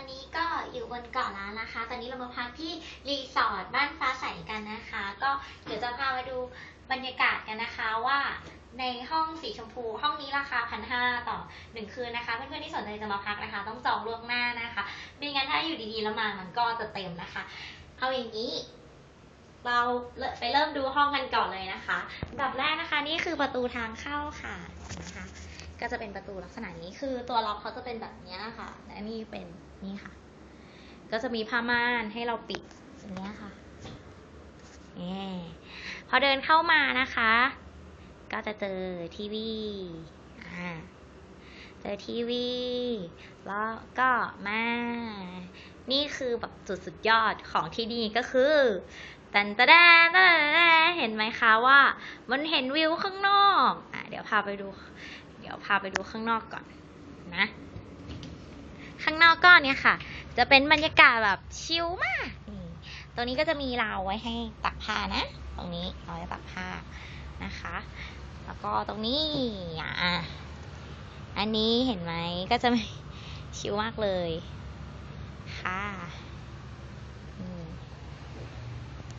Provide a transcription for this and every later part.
อนนี้ก็อยู่บนเกาะล้านนะคะ ตอนนี้เรามาพักที่รีสอร์ทบ้านฟ้าใสกันนะคะ ก็เดี๋ยวจะพามาดูบรรยากาศกันนะคะว่าในห้องสีชมพูห้องนี้ราคาพันห้าต่อหนึ่งคืนนะคะ เพื่อนๆที่สนใจจะมาพักนะคะ ต้องจองล่วงหน้านะคะไม่งั้นถ้าอยู่ดีๆแล้วมามันก็จะเต็มนะคะ เอาอย่างนี้ เราไปเริ่มดูห้องกันก่อนเลยนะคะดับแรกนะคะ นี่คือประตูทางเข้าค่ะนะคะ ก็จะเป็นประตูลักษณะนี้คือตัวล็อกเขาจะเป็นแบบนี้ค่ะและนี่เป็นนี่ค่ะ ก็จะมีผ้าม่านให้เราปิดอย่างนี้ค่ะนี่พอเดินเข้ามานะคะ ก็จะเจอทีวีอ่าเจอทีวี แล้วก็มา นี่คือแบบจุดสุดยอดของที่นี่ก็คือตันตะแดนตะแดนตะแดนเห็นไหมคะว่า มันเห็นวิวข้างนอก อะเดี๋ยวพาไปดู ดี๋ยวพาไปดูข้างนอกก่อนนะ ข้างนอกก็เนี่ยค่ะ จะเป็นบรรยากาศแบบชิลมากนี่ตรงนี้ก็จะมีราวไว้ให้ตักผ้านะ ตรงนี้เราจะตักผ้านะคะ แล้วก็ตรงนี้อะอันนี้เห็นไหมก็จะชิลมากเลยค่ะอืม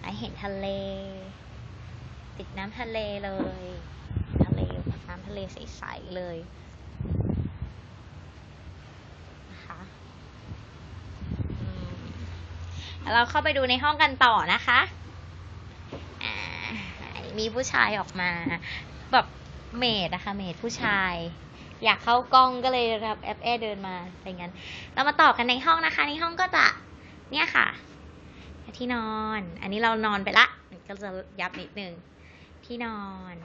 ไอเห็นทะเล ติดน้ำทะเลเลย น้ำทะเลใสๆเลยนะคะเราเข้าไปดูในห้องกันต่อนะคะมีผู้ชายออกมาแบบเมดนะคะเมดผู้ชาย อยากเข้ากล้องก็เลยรับแอปแอเดินมาอะไรงั้น เรามาต่อกันในห้องนะคะ ในห้องก็จะเนี่ยค่ะ ที่นอน อันนี้เรานอนไปละก็จะยับนิดนึงที่นอน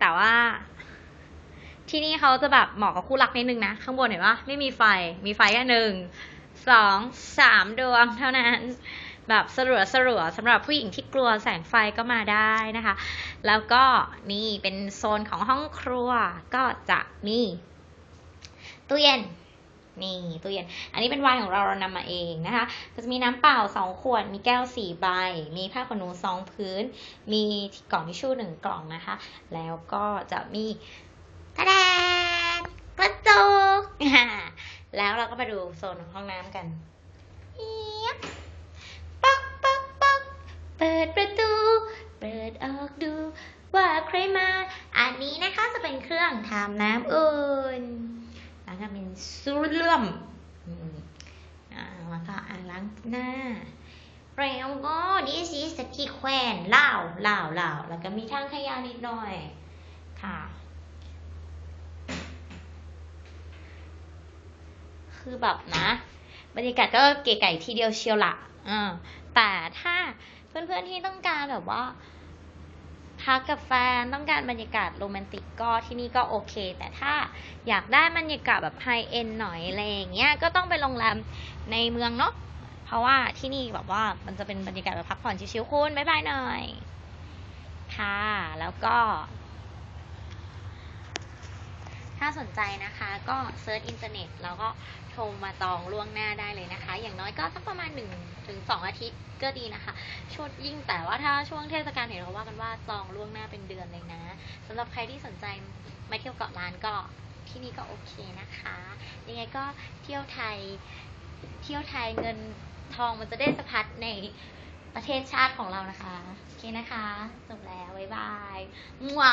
แต่ว่า ที่นี่เขาจะแบบเหมาะกับคู่รักนิดนึงนะ ข้างบนเห็นปะไม่มีไฟ มีไฟแค่หนึ่ง สอง สามดวงเท่านั้น แบบสลัวสลัวสำหรับผู้หญิงที่กลัวแสงไฟก็มาได้นะคะ แล้วก็นี่เป็นโซนของห้องครัวก็จะมีตู้เย็น นี่ตู้เย็น อันนี้เป็นไวน์ของเราเรานำมาเองนะคะ ก็จะมีน้ำเปล่าสองขวด มีแก้วสี่ใบ มีผ้าขนหนูสองพื้น มีกล่องทิชชู่หนึ่งกล่องนะคะ แล้วก็จะมีตะแดงกระจกแล้วเราก็มาดูโซนของห้องน้ำกันป๊อกป๊อกป๊อกเปิดประตู เปิดออกดูว่าใครมา อันนี้นะคะจะเป็นเครื่องทำน้ำอุ่น เป็นซูเลื่อมแล้วก็อ่างล้างหน้าแล้วก็ดิซีสที่แขวนเล่าเล่าเล่าแล้วก็มีทางขยะนิดหน่อยค่ะ คือแบบนะ บรรยากาศก็เก๋ไก่ทีเดียวเชียวละอ่าแต่ถ้าเพื่อนๆที่ต้องการแบบว่า พักกับแฟนต้องการบรรยากาศโรแมนติกก็ที่นี่ก็โอเค แต่ถ้าอยากได้บรรยากาศแบบไฮเอ็นหน่อยอะไรอย่างเงี้ยก็ต้องไปโรงแรมในเมืองเนาะเพราะว่าที่นี่แบบว่ามันจะเป็นบรรยากาศแบบพักผ่อนชิลๆคุณบ๊ายบายหน่อยค่ะ แล้วก็ ถ้าสนใจนะคะก็เซิร์ชอินเทอร์เน็ตแล้วก็โทรมาจองล่วงหน้าได้เลยนะคะ อย่างน้อยก็สักประมาณ1ถึง2อาทิตย์ก็ดีนะคะช่วงยิ่งแต่ว่าถ้าช่วงเทศกาลเห็นเขาว่ากันว่าจองล่วงหน้าเป็นเดือนเลยนะสำหรับใครที่สนใจมาเที่ยวเกาะล้านก็ที่นี่ก็โอเคนะคะ ยังไงก็เที่ยวไทย เที่ยวไทยเงินทองมันจะได้สะพัดในประเทศชาติของเรานะคะ โอเคนะคะ จบแล้ว บ๊ายบายมั่ว